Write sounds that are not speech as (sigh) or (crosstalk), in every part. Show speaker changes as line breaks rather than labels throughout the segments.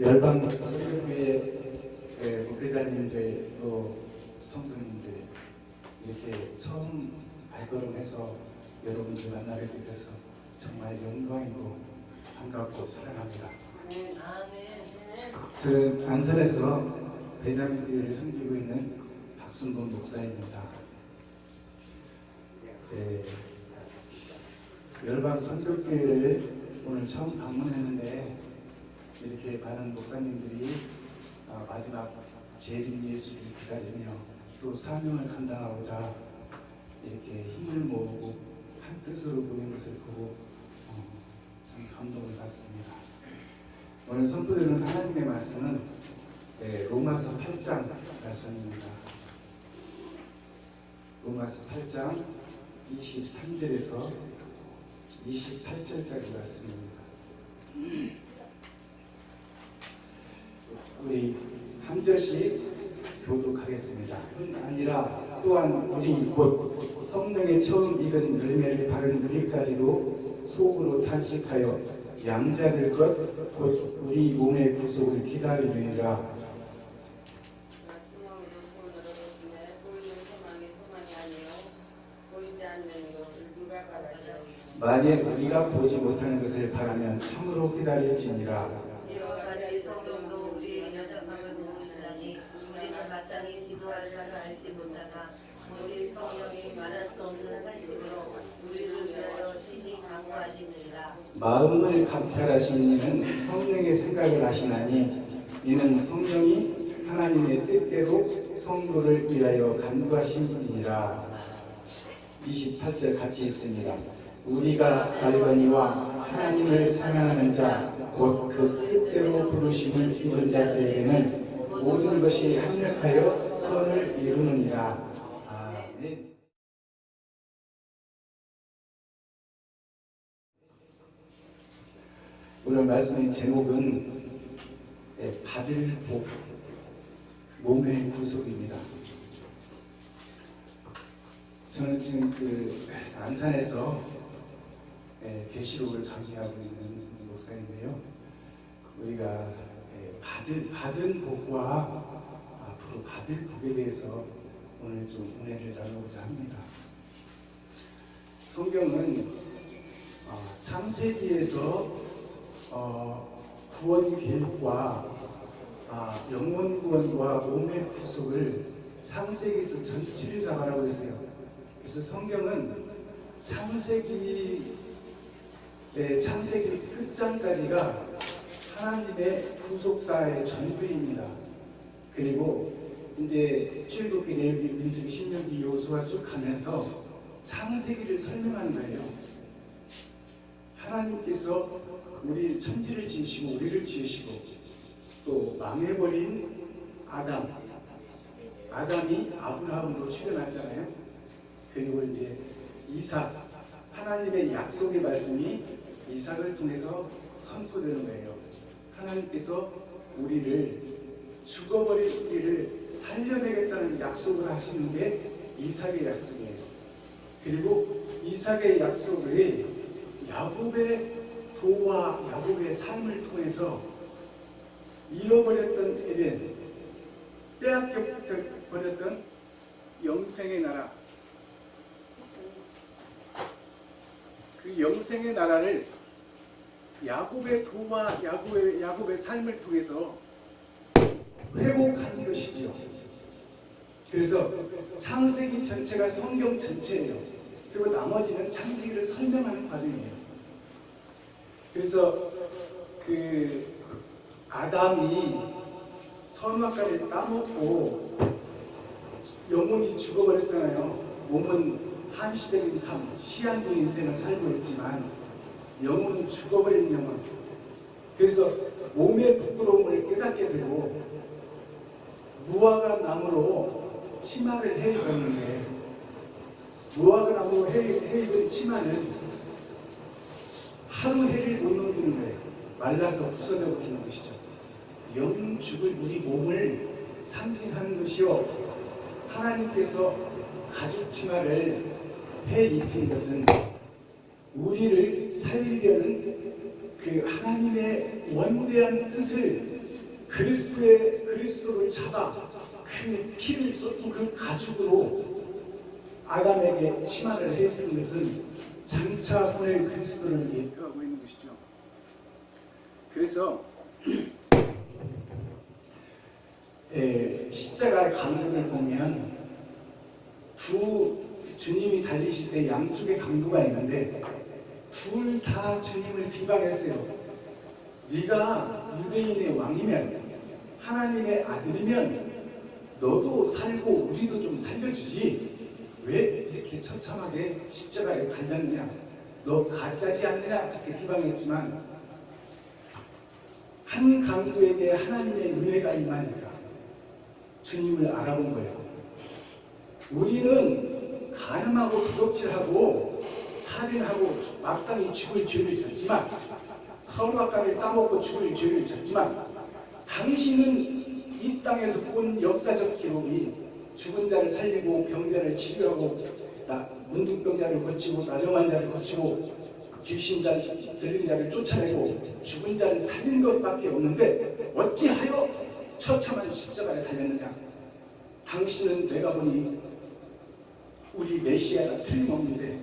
열방 선교회 목회자님들 또 성도님들 이렇게 처음 발걸음해서 여러분들 만나게 돼서 정말 영광이고 반갑고 사랑합니다.
아멘.
저는 안산에서 배당교회를 섬기고 있는 박순돈 목사입니다. 네, 열방 선교교회를 오늘 처음 방문했는데 이렇게 많은 목사님들이 아, 마지막 재림 예수를 기다리며 또 사명을 감당하고자 이렇게 힘을 모으고 한 뜻으로 모인 것을 보고 어, 참 감동을 받습니다. 오늘 선포되는 하나님의 말씀은 네, 로마서 8장 말씀입니다. 로마서 8장 23절에서 28절까지 말씀입니다. 우리 한 절씩 교독하겠습니다. 뿐 아니라 또한 우리 곧 성령의 처음 익은 열매를 바른 우리까지도 속으로 탄식하여 양자될 것곧 우리 몸의 구속을 기다리느니라. 만약 우리가 보지 못하는 것을 바라면 참으로 기다릴지니라.
이와 같이 성경도 우리의 연약함을 보시다니 우리는 마땅히 기도할 자를 알지 못하나 우리 성령이 말할 수 없는 한식으로 우리를 위하여 친히 강구하시느니라
마음을 감찰하시는 이는 성령의 생각을 하시나니 이는 성령이 하나님의 뜻대로 성도를 위하여 간구하신 분이니라. 28절 같이 읽습니다. 우리가 알거니와 하나님을 사랑하는 자, 곧 그 뜻대로 부르심을 입은 자들에게는 모든 것이 합력하여 선을 이루느니라. 아멘. 오늘 말씀의 제목은 예, 받을 복, 몸의 구속입니다. 저는 지금 그 안산에서 예, 계시록을 강의하고 있는 목사인데요. 우리가 예, 받은 받은 복과 앞으로 받을 복에 대해서 오늘 좀 은혜를 나누고자 합니다. 성경은 어, 창세기에서 어, 구원 계획과 아, 영혼 구원과 몸의 구속을 창세기에서 전체를 잡아라고 했어요. 그래서 성경은 창세기 네, 창세기 끝장까지가 하나님의 구속사의 전부입니다. 그리고 이제 출애굽기, 레위기, 민수기, 신명기, 요수와 쭉 가면서 창세기를 설명하는 거예요. 하나님께서 우리 천지를 지으시고 우리를 지으시고 또 망해버린 아담 아담이 아브라함으로 출현했잖아요. 그리고 이제 이삭 하나님의 약속의 말씀이 이삭을 통해서 선포되는 거예요. 하나님께서 우리를 죽어버린 우리를 살려내겠다는 약속을 하시는 게 이삭의 약속이에요. 그리고 이삭의 약속을 야곱의 도와 야곱의 삶을 통해서 잃어버렸던 에덴, 빼앗겨 버렸던 영생의 나라, 그 영생의 나라를 야곱의 도와 야곱의, 야곱의 삶을 통해서 회복하는 것이지요. 그래서 창세기 전체가 성경 전체예요. 그리고 나머지는 창세기를 설명하는 과정이에요. 그래서 그 아담이 선악과를 따먹고 영혼이 죽어버렸잖아요. 몸은 한시적인 삶, 시한부 인생을 살고 있지만 영혼은 죽어버린 영혼. 그래서 몸의 부끄러움을 깨닫게 되고 무화과 나무로 치마를 해 입었는데 무화과 나무로 해, 해 입은 치마는 하루 해를 못 넘기는 거예요. 말라서 부서져 버리는 것이죠. 영 죽을 우리 몸을 상징하는 것이요. 하나님께서 가죽 치마를 해 입힌 것은 우리를 살리려는 그 하나님의 원대한 뜻을 그리스도의 그리스도를 잡아 그 피를 쏟은 그 가죽으로 아담에게 치마를 해준 것은 장차 보낼 그리스도를 예표하고 있는 것이죠. 그래서 (clears throat) 에, 십자가의 강도를 보면 두 주님이 달리실 때 양쪽에 강도가 있는데 둘 다 주님을 비방했어요. 네가 유대인의 왕이면 하나님의 아들이면 너도 살고 우리도 좀 살려주지 왜 이렇게 처참하게 십자가에 달렸느냐 너 가짜지 않느냐 그렇게 비방했지만 한 강도에게 하나님의 은혜가 임하니까 주님을 알아본 거예요. 우리는 가늠하고 도둑질하고 살인하고 마땅히 죽을 죄를 졌지만 선악과를 따먹고 죽을 죄를 졌지만 당신은 이 땅에서 본 역사적 기록이 죽은 자를 살리고 병자를 치료하고 나 문둥병자를 고치고 나병한 자를 고치고 귀신 자를 들린 자를 쫓아내고 죽은 자를 살린 것밖에 없는데 어찌하여 처참한 십자가에 달렸느냐? 당신은 내가 보니 우리 메시아가 틀림없는데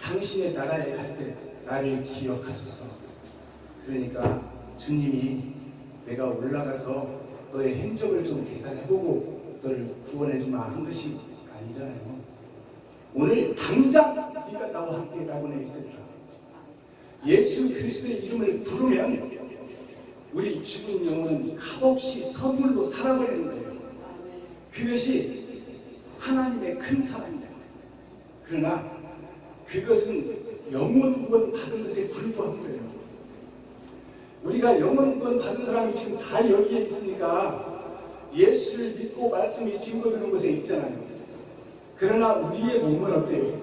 당신의 나라에 갈 때 나를 기억하소서. 그러니까 주님이 내가 올라가서 너의 행적을 좀 계산해보고 너를 구원해 주마 한 것이 아니잖아요. 오늘 당장 네가 나와 함께 낙원에 있으리라. 예수 그리스도의 이름을 부르면 우리 죽은 영혼은 값없이 선물로 살아버리는 거예요. 그것이 하나님의 큰 사랑이다. 그러나 그것은 영원 구원 받은 것에 불과한 거예요. 우리가 영원 구원 받은 사람이 지금 다 여기에 있으니까 예수를 믿고 말씀이 증거되는 곳에 있잖아요. 그러나 우리의 몸은 어때요?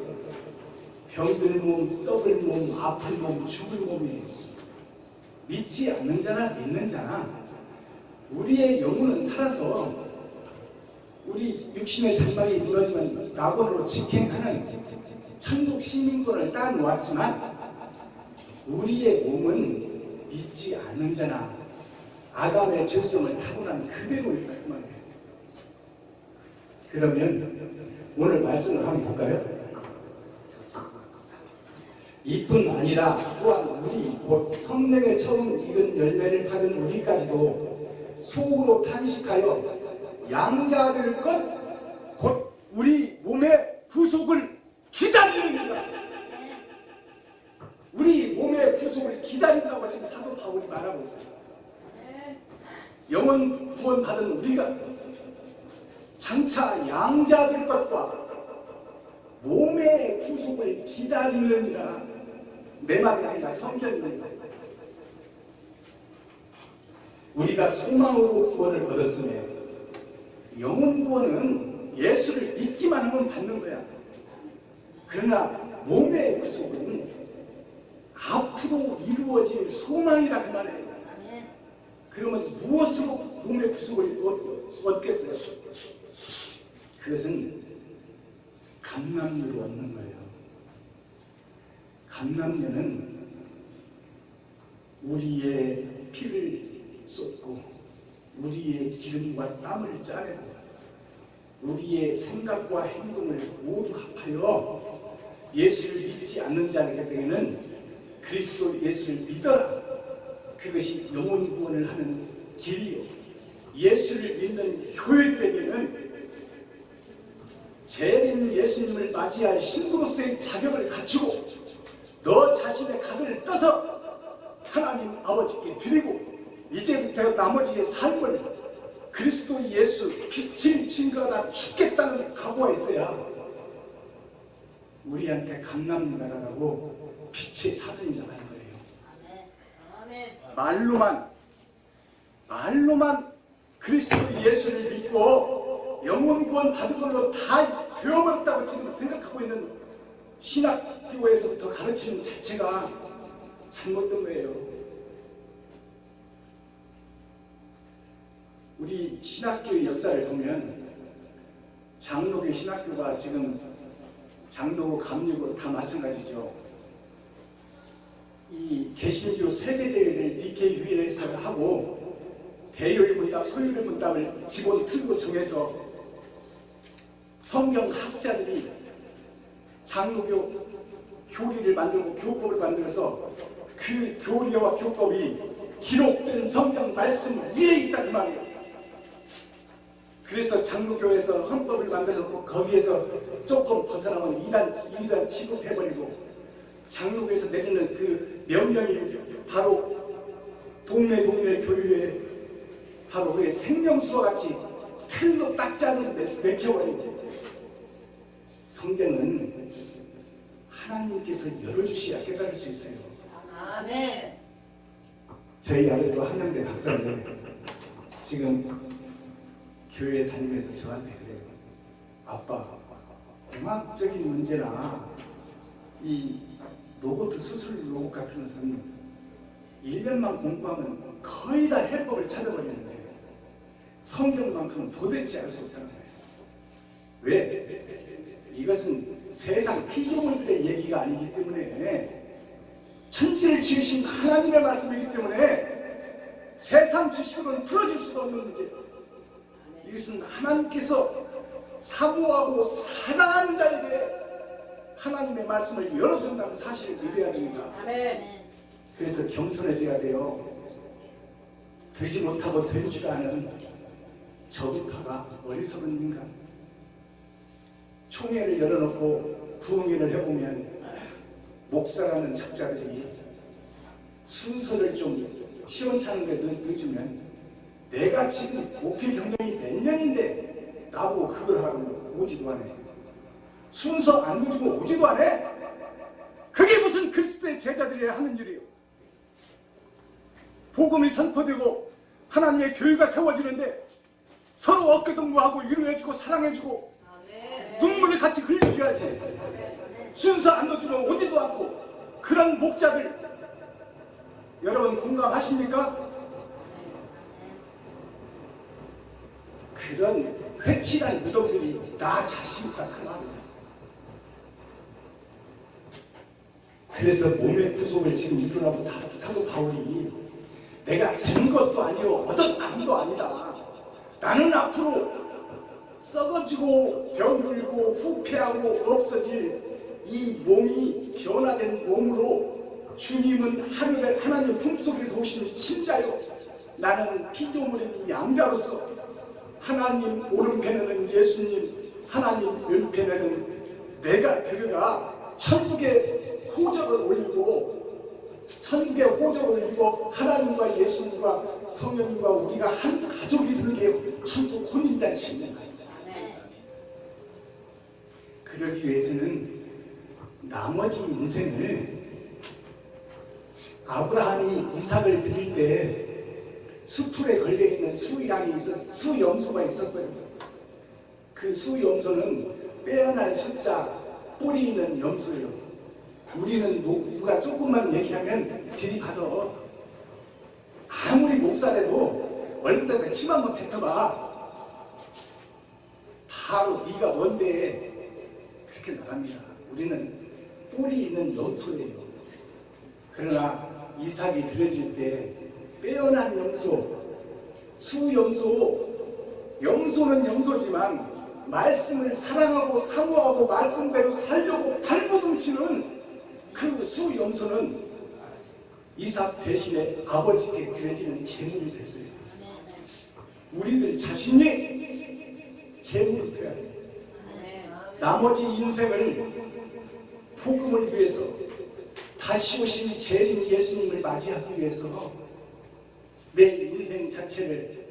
병든 몸, 썩을 몸, 아픈 몸, 죽을 몸이에요. 믿지 않는 자나 믿는 자나 우리의 영혼은 살아서 우리 육신의 장막이 무너지면 낙원으로 직행하는 천국 시민권을 따놓았지만 우리의 몸은 믿지 않는 자나 아담의 죄성을 타고난 그대로 있다 그 말이에요. 그러면 오늘 말씀을 한번 볼까요? 이뿐 아니라 또한 우리 곧 성령의 처음 익은 열매를 받은 우리까지도 속으로 탄식하여 양자될 것곧 우리 몸의 구속을 기다리는다. 우리 몸의 구속을 기다린다고 지금 사도 바울이 말하고 있어요. 영원 구원 받은 우리가 장차 양자 될 것과 몸의 구속을 기다리느니라 내 말이 아니라 성경입니다. 우리가 소망으로 구원을 얻었으며 영원 구원은 예수를 믿기만 하면 받는 거야. 그러나 몸의 구속은 앞으로 이루어질 소망이라 그 말이에요. 그러면 무엇으로 몸의 구속을 얻- 얻겠어요? 그것은 감남료로 얻는 거예요. 감남료는 우리의 피를 쏟고 우리의 기름과 땀을 짜내고 우리의 생각과 행동을 모두 합하여 예수를 믿지 않는 자에게는 그리스도 예수를 믿어라. 그것이 영혼 구원을 하는 길이요. 예수를 믿는 교회들에게는 재림 예수님을 맞이할 신부로서의 자격을 갖추고 너 자신의 각을 떠서 하나님 아버지께 드리고 이제부터 나머지의 삶을 그리스도 예수 빛을 증거하다 죽겠다는 각오가 있어야 우리한테 감남나라라고 빛의 사전이 나가는 거예요. 말로만 말로만 그리스도 예수를 믿고 영혼 구원 받은 걸로 다 되어버렸다고 지금 생각하고 있는 신학교에서부터 가르치는 자체가 잘못된 거예요. 우리 신학교의 역사를 보면 장로교 신학교가 지금 장로 감리고 다 마찬가지죠. 이 개신교 세계 대회를 니케 유일에서 하고
대요일 문답, 소요일 문답을 기본 틀고 정해서 성경 학자들이 장로교 교리를 만들고 교법을 만들어서 그 교리와 교법이 기록된 성경 말씀 위에 있다 그 말이에요. 그래서 장로교에서 헌법을 만들었고 거기에서 조금 벗어나면 이단 이단 취급해버리고 장로교에서 내리는 그 명령이 바로 동네 동네 교회에 바로 그의 생명수와 같이 틀로 딱 짜서 맥혀버리고 성경은 하나님께서 열어주셔야 깨달을 수 있어요.
아멘.
저희 아들도 한양대 박사인데 지금 교회 다니면서 저한테 그래요. 아빠, 공학적인 문제나 이 로봇 수술 로봇 같은 것은 1년만 공부하면 거의 다 해법을 찾아버리는데 성경만큼은 도대체 알 수 없다는 거예요. 왜? 이것은 세상 피조물들의 얘기가 아니기 때문에 천지를 지으신 하나님의 말씀이기 때문에 세상 지식으로는 풀어질 수가 없는 문제. 이것은 하나님께서 사모하고 사랑하는 자에게 하나님의 말씀을 열어준다는 사실을 믿어야 됩니다.
아멘.
그래서 겸손해져야 돼요. 되지 못하고 된 줄 아는 저부터가 어리석은 인간. 총회를 열어놓고 부흥회를 해보면 목사라는 작자들이 순서를 좀 시원찮은 데 늦, 늦으면 내가 지금 목회 경력이 몇 년인데 나보고 그걸 하라고 오지도 않아. 순서 안 늦으면 오지도 않아. 그게 무슨 그리스도의 제자들이 하는 일이에요. 복음이 선포되고 하나님의 교회가 세워지는데 서로 어깨동무하고 위로해주고 사랑해주고. 눈물을 같이 흘려줘야지. 순서 안 넣어주면 오지도 않고 그런 목자들 여러분 공감하십니까? 그런 회칠한 무덤들이 나 자신 있다 그 말이에요. 그래서 몸의 구속을 지금 이루라고 다 사도 바울이 내가 된 것도 아니요 얻었다함도 아니다. 나는 앞으로 썩어지고 병들고 후패하고 없어질 이 몸이 변화된 몸으로 주님은 하늘의 하나님 품속에서 오신 친자요 나는 피조물인 양자로서 하나님 오른편에는 예수님 하나님 왼편에는 내가 들어가 천국의 호적을 올리고 천국의 호적을 올리고 하나님과 예수님과 성령님과 우리가 한 가족이 되는 게 천국 혼인잔치입니다. 그러기 위해서는 나머지 인생을 아브라함이 이삭을 드릴 때 수풀에 걸려 있는 수양이 있었 수염소가 있었어요. 그 수염소는 빼어날 숫자 뿌리 있는 염소예요. 우리는 누- 누가 조금만 얘기하면 들이받아. 아무리 목사래도 얼굴에다 침 한번 뱉어봐. 바로 네가 뭔데 그렇게 나갑니다. 우리는 뿌리 있는 염소예요. 그러나 이삭이 들어질 때 빼어난 염소, 수염소, 염소는 염소지만 말씀을 사랑하고 사모하고 말씀대로 살려고 발부둥치는 그 수염소는 이삭 대신에 아버지께 드려지는 제물이 됐어요. 우리들 자신이 제물이 되어야 돼요. 나머지 인생을 복음을 위해서 다시 오신 재림 예수님을 맞이하기 위해서 내 인생 자체를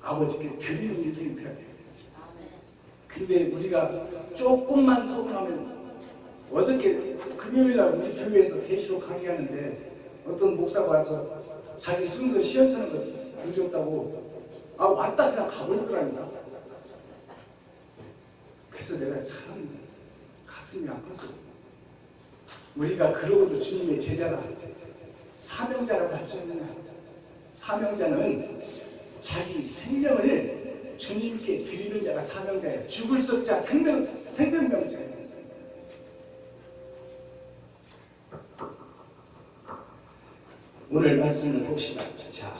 아버지께 드리는 인생이 되어야 돼요. 근데 우리가 조금만 서운하면 어저께 금요일 날 우리 교회에서 계시록 강의하는데 어떤 목사가 와서 자기 순서 시원찮은 거 늦었다고 아 왔다 그냥 가버릴 거라니까 그래서 내가 참 가슴이 아팠어 우리가 그러고도 주님의 제자라 사명자라고 할 수 있느냐? 사명자는 자기 생명을 주님께 드리는 자가 사명자예요. 죽을 썩자 생명, 생명명자예요 오늘 말씀을 봅시다. 자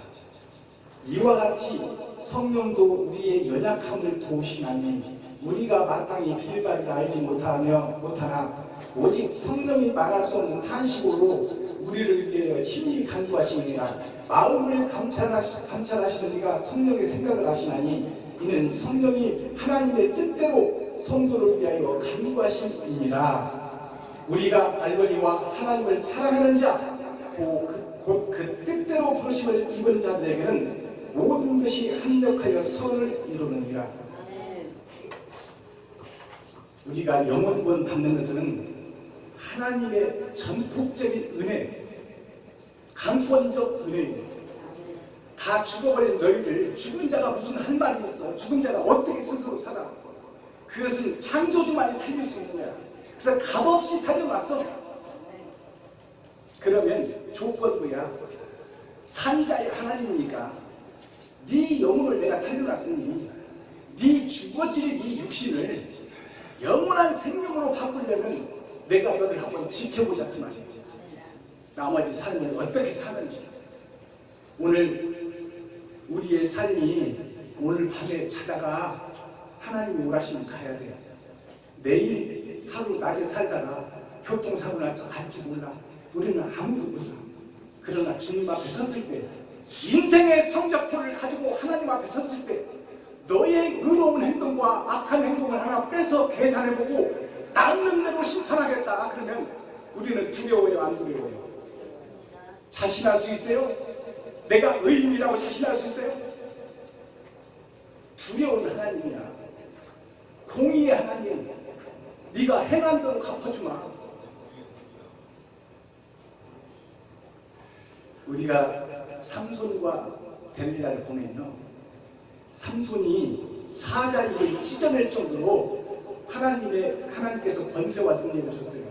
이와 같이 성령도 우리의 연약함을 도우시나니 우리가 마땅히 빌바를 알지 못하며 못하나 오직 성령이 말할 수 없는 탄식으로 우리를 위하여 친히 간구하시느니라. 마음을 감찰하시, 감찰하시는 이가 성령의 생각을 하시나니 이는 성령이 하나님의 뜻대로 성도를 위하여 간구하심이니라. 우리가 알거니와 하나님을 사랑하는 자, 곧 그 뜻대로 부르심을 입은 자들에게는 모든 것이 합력하여 선을 이루느니라. 우리가 영원권 받는 것은 하나님의 전폭적인 은혜, 강권적 은혜예요. 다 죽어버린 너희들, 죽은 자가 무슨 할 말이 있어? 죽은 자가 어떻게 스스로 살아? 그것은 창조주만이 살릴 수 있는 거야. 그래서 값없이 살려놨어. 그러면 조건부야. 산자의 하나님이니까 네 영혼을 내가 살려놨으니 네 죽어질 이 육신을 영원한 생명으로 바꾸려면 내가 너를 한번 지켜보자 그 말이야. 나머지 삶을 어떻게 사는지. 오늘 우리의 삶이 오늘 밤에 자다가 하나님이 오라시면 가야 돼요. 내일 하루 낮에 살다가 교통사고 나서 갈지 몰라. 우리는 아무도 몰라. 그러나 주님 앞에 섰을 때 인생의 성적표를 가지고 하나님 앞에 섰을 때 너의 의로운 행동과 악한 행동을 하나 빼서 계산해보고 남는 대로 심판하겠다. 그러면 우리는 두려워요, 안 두려워요? 자신할 수 있어요? 내가 의인이라고 자신할 수 있어요? 두려운 하나님이야. 공의의 하나님. 네가 행한 대로 갚아주마. 우리가 삼손과 델리라를 보면요. 삼손이 사자입을 찢어낼 정도로 하나님의 하나님께서 권세와 능력을 줬어요.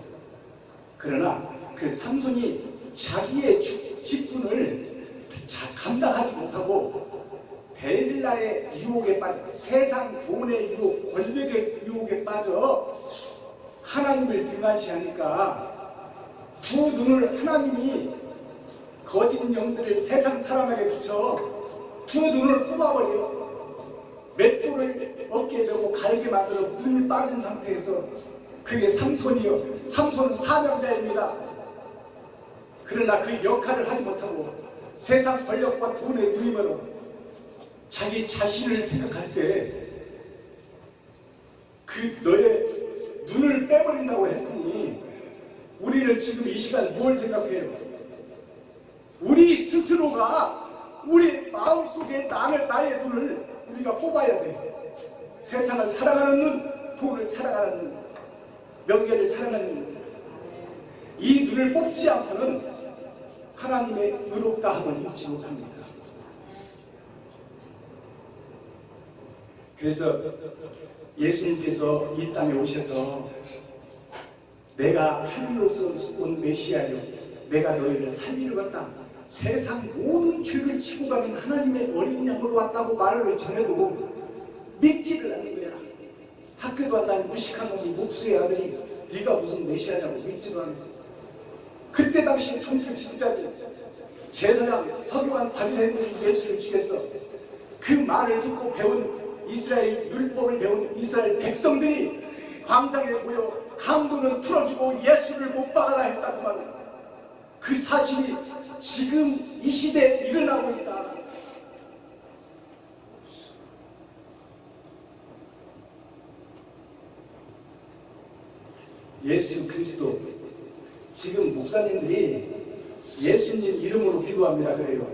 그러나 그 삼손이 자기의 주- 직분을 자- 감당하지 못하고 델라의 유혹에 빠져 세상 돈의 유혹, 권력의 유혹에 빠져 하나님을 등한시하니까 두 눈을 하나님이 거짓 영들을 세상 사람에게 붙여 두 눈을 뽑아버려 맷돌을 어깨에 메고 갈게 만들어 눈이 빠진 상태에서 그게 삼손이요 삼손은 사명자입니다 그러나 그 역할을 하지 못하고 세상 권력과 눈이 멀어 자기 자신을 생각할 때 그 너의 눈을 빼버린다고 했으니 우리는 지금 이 시간 뭘 생각해요? 우리 스스로가 우리 마음속에 나의, 나의 눈을 우리가 뽑아야 돼. 세상을 사랑하는 눈, 돈을 사랑하는 눈, 명예를 사랑하는 눈. 이 눈을 뽑지 않고는 하나님의 의롭다 함을 입지 못합니다. 그래서 예수님께서 이 땅에 오셔서 내가 하늘로서 온 메시아요 내가 너희를 살리러 왔다 세상 모든 죄를 지고 가는 하나님의 어린 양으로 왔다고 말을 전해도 믿지를 않는 거야 학교도 안 다니는 무식한 놈이 목수의 아들이 네가 무슨 메시아냐고 믿지도 않는 거야 그때 당시에 종교 지도자들 제사장 서기관 바리새인들이 예수를 죽였어 그 말을 듣고 배운 이스라엘 율법을 배운 이스라엘 백성들이 광장에 모여 강도는 풀어주고 예수를 못 박아라 했다고 말해요. 그 사실이 지금 이 시대에 일어나고 있다. 예수 그리스도 지금 목사님들이 예수님 이름으로 기도합니다 그래요.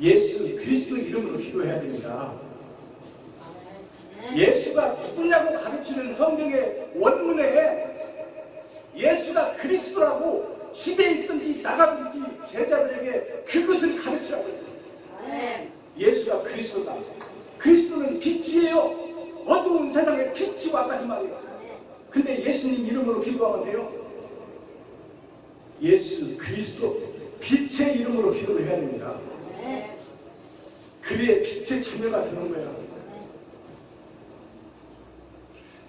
예수 그리스도 이름으로 기도해야 됩니다. 예수가 누구냐고 가르치는 성경의 원문에 예수가 그리스도라고 집에 있든지 나가든지 제자들에게 그것을 가르치라고 했어요. 예수가 그리스도다. 그리스도는 빛이에요. 어두운 세상에 빛이 왔다 그 말이에요. 근데 예수님 이름으로 기도하면 돼요. 예수 그리스도 빛의 이름으로 기도를 해야 됩니다. 그래야 빛의 자녀가 되는 거예요.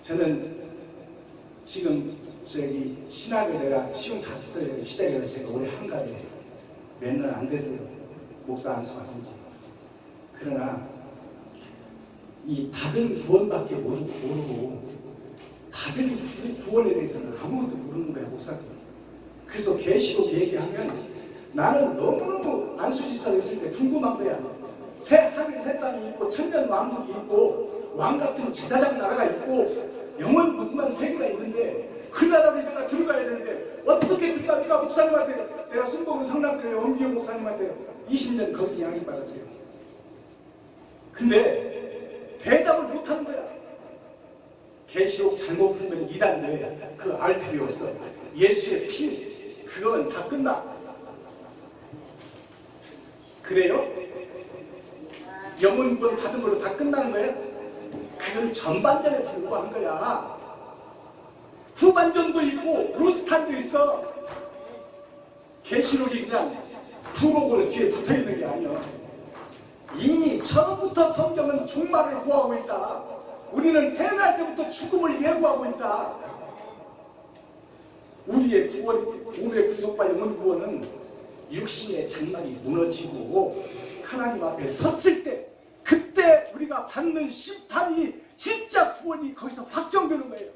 저는 지금 저기 신학을 내가 시험 다섯 살 시작해서 제가 올해 한가에 몇년안 됐어요. 목사 안수하신 지. 그러나 이 받은 구원밖에 모르고, 받은 구- 구원에 대해서는 아무것도 모르는 거야 목사님. 그래서 계시록 얘기하면 나는 너무너무 안수집사로 있을 때 궁금한 거야. 새 하늘 새 땅이 있고 천년 왕국이 있고 왕 같은 제사장 나라가 있고 영원 무궁한 세계가 있는데 그 나라를 내가 들어가야 되는데 어떻게 들어갑니까 목사님한테 내가 순복음 성남교회 원기호 목사님한테 20년 거기서 양육 받았어요. 근데 대답을 못하는 거야. 계시록 잘못 풀면 이단데 그알 필요 없어. 예수의 피 그거는 다 끝나. 그래요? 영혼 구원 받은 걸로 다 끝나는 거예요? 그건 전반전에 불과한 거야. 후반전도 있고 루스탄도 있어. 계시록이 그냥 부록으로 뒤에 붙어 있는 게 아니야. 이미 처음부터 성경은 종말을 구하고 있다. 우리는 태어날 때부터 죽음을 예고하고 있다. 우리의 구원, 우리의 구속과 영혼 구원은 육신의 장막이 무너지고 하나님 앞에 섰을 때 그때 우리가 받는 심판이 진짜 구원이 거기서 확정되는 거예요.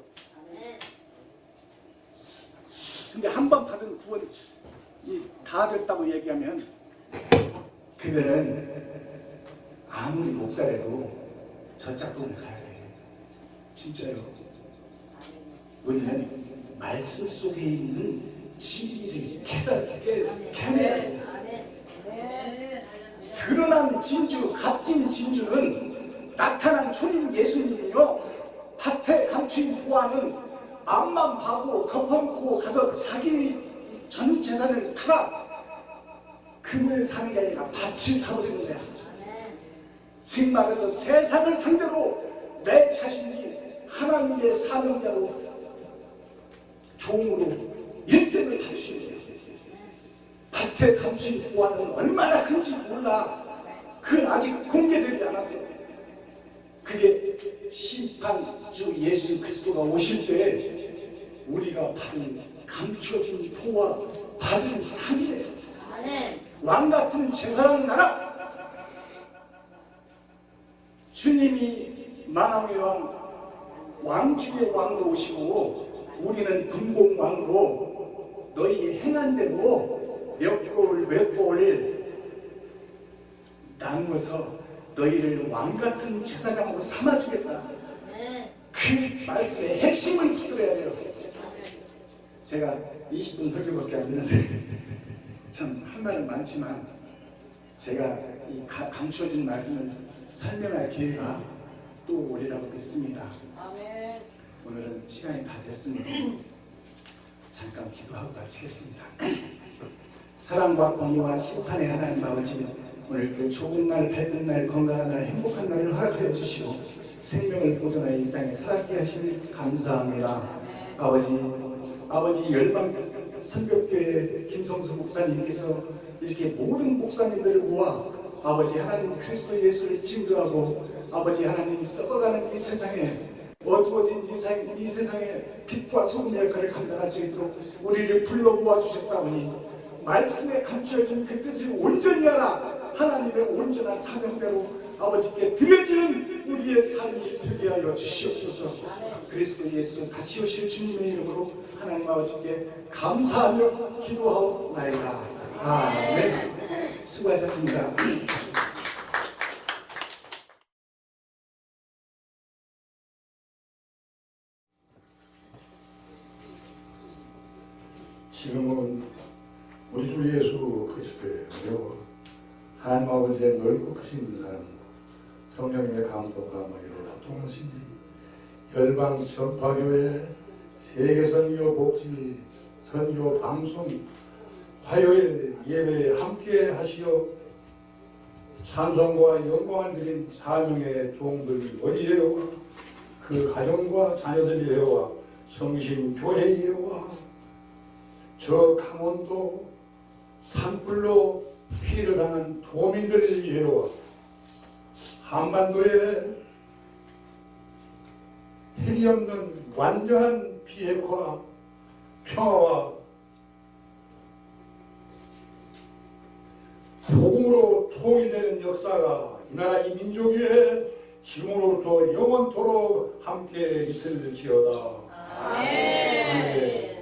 근데 한 번 받은 구원이 다 됐다고 얘기하면 그거는 아무리 목사라도 저 짝꿍을 가야 돼. 진짜요. 우리는 말씀 속에 있는 진리를 깨닫게.
네.
드러난 진주, 값진 진주는 나타난 초림 예수님이요. 밭에 감추인 보아는 앞만 봐도 덮어놓고 가서 자기 전 재산을 팔아 금을 사는 게 아니라 밭을 사버리는 거야. 즉 말해서 세상을 상대로 내 자신이 하나님의 사명자로 종으로 일생을 바치는 거야. 밭에 감춘 보아는 얼마나 큰지 몰라. 그건 아직 공개되지 않았어. 그게 심판주 예수 그리스도가 오실 때 우리가 받은 감춰진 보아 받은 상이에요. 왕 같은 제사장 나라. 주님이 만왕의 왕 왕중의 왕으로 오시고 우리는 분봉 왕으로 너희 행한 대로 몇 골, 몇 골을 나누어서 너희를 왕 같은 제사장으로 삼아주겠다. 그 말씀의 핵심을 붙들어야 돼요. 제가 20분 설교밖에 안 했는데 참 할 말은 많지만 제가 이 가- 감추어진 말씀을 설명할 기회가 또 오리라고 믿습니다. 오늘은 시간이 다 됐습니다. 잠깐 기도하고 마치겠습니다. 사랑과 공의와 심판의 하나님 아버지 오늘 그 좋은 날, 밝은 날, 건강한 날, 행복한 날을 허락하여 주시고 생명을 보존하여 이 땅에 살게 하시니 감사합니다. 아버지, 아버지 열방 선교교회 김성수 목사님께서 이렇게 모든 목사님들을 모아 아버지 하나님 그리스도 예수를 증거하고 아버지 하나님 썩어가는 이 세상에 어두워진 이, 사, 이 세상에 빛과 소금의 역할을 감당할 수 있도록 우리를 불러 모아 주셨사오니 말씀에 감추어진 그 뜻을 온전히 하라 하나님의 온전한 사명대로 아버지께 드려지는 우리의 삶이 되게 하여 주시옵소서. 그리스도 예수 다시 오실 주님의 이름으로 하나님 아버지께 감사하며 기도하옵나이다. 아멘. 수고하셨습니다.
지금은 우리 주 예수 그리스도의 은혜와 하나님 아버지의 넓고 크신 사랑과 성령님의 감동과 머리로 합동하신 지 열방 전파교회 세계 선교 복지 선교 방송 화요일 예배에 함께 하시어 찬송과 영광을 드린 사명의 종들 머리 예와 그 가정과 자녀들 예와 성신 교회 예와 저 강원도 산불로 피해를 당한 도민들을 위해와 한반도에 해리 없는 완전한 비핵화 평화와 복음으로 통일되는 역사가 이 나라 이 민족 위에 지금으로부터 영원토록 함께 있을지어다.
아멘.
감사